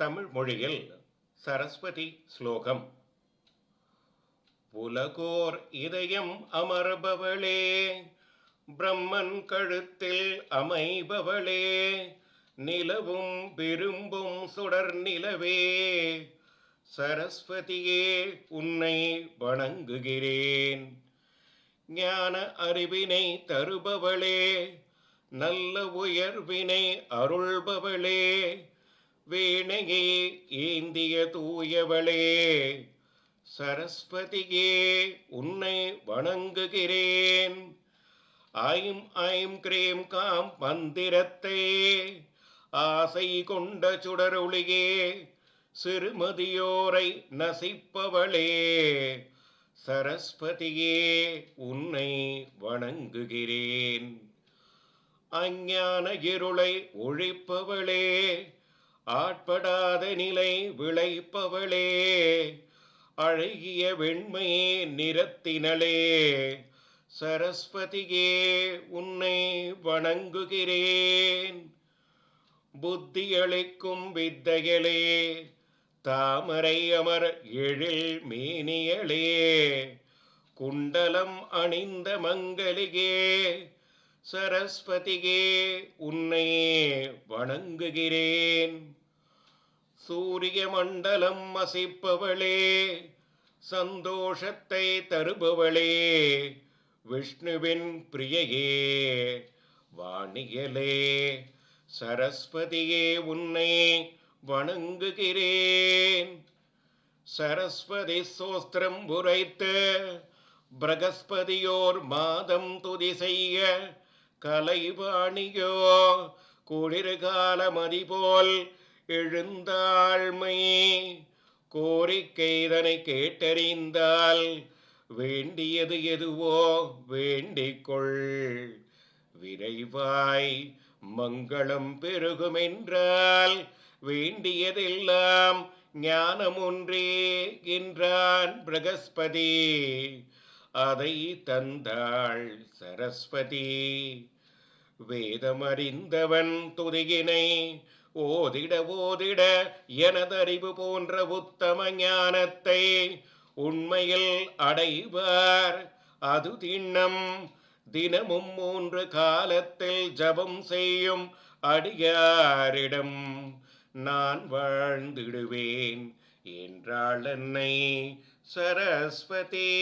தமிழ் மொழியில் சரஸ்வதி ஸ்லோகம். உலகோர் இதயம் அமர்பவளே பிரம்மன் கழுத்தில் அமைபவளே நிலவும் விரும்பும் சுடர் நிலவே சரஸ்வதியே உன்னை வணங்குகிறேன். ஞான அறிவினை தருபவளே நல்ல உயர்வினை அருள்பவளே வீணையே ஏந்திய தூயவளே சரஸ்வதியே உன்னை வணங்குகிறேன். ஐம் ஐம் கிரேம் காம் மந்திரத்தை ஆசை கொண்ட சுடருளியே சிறுமதியோரை நசிப்பவளே சரஸ்வதியே உன்னை வணங்குகிறேன். அஞ்ஞான இருளை ஒழிப்பவளே ஆட்படாத நிலை விளைப்பவளே அழகிய வெண்மையே நிறத்தினளே. சரஸ்வதியே உன்னை வணங்குகிறேன். புத்தியளிக்கும் வித்தைகளே தாமரை அமர் எழில் மேனியளே. குண்டலம் அணிந்த மங்களிகே சரஸ்வதியே உன்னை வணங்குகிறேன். சூரிய மண்டலம் வசிப்பவளே சந்தோஷத்தை தருபவளே விஷ்ணுவின் பிரியையே வாணியலே சரஸ்வதியே உன்னை வணங்குகிறேன். சரஸ்வதி சோஸ்திரம் உரைத்து பிரகஸ்பதியோர் மாதம் துதி செய்ய கலைவாணியோ குளிர்கால மதிபோல் எழுந்தாள்மை. கோரிக்கைதனை கேட்டறிந்தால் வேண்டியது எதுவோ வேண்டிக்கொள். விரைவாய் மங்களம் பெருகும் என்றால் வேண்டியதெல்லாம் ஞானமுன்றே என்றான் பிரகஸ்பதி. அதை தந்தாள் சரஸ்வதி. வேதமறிந்தவன் துதியினை ஓதிட ஓதிட எனதறிவு போன்ற உத்தம ஞானத்தை உண்மையில் அடைவார். அது திண்ணம் தினமும் மூன்று காலத்தில் ஜபம் செய்யும் அடியாரிடம் நான் வாழ்ந்திடுவேன் என்றாள் என்னை சரஸ்வதி.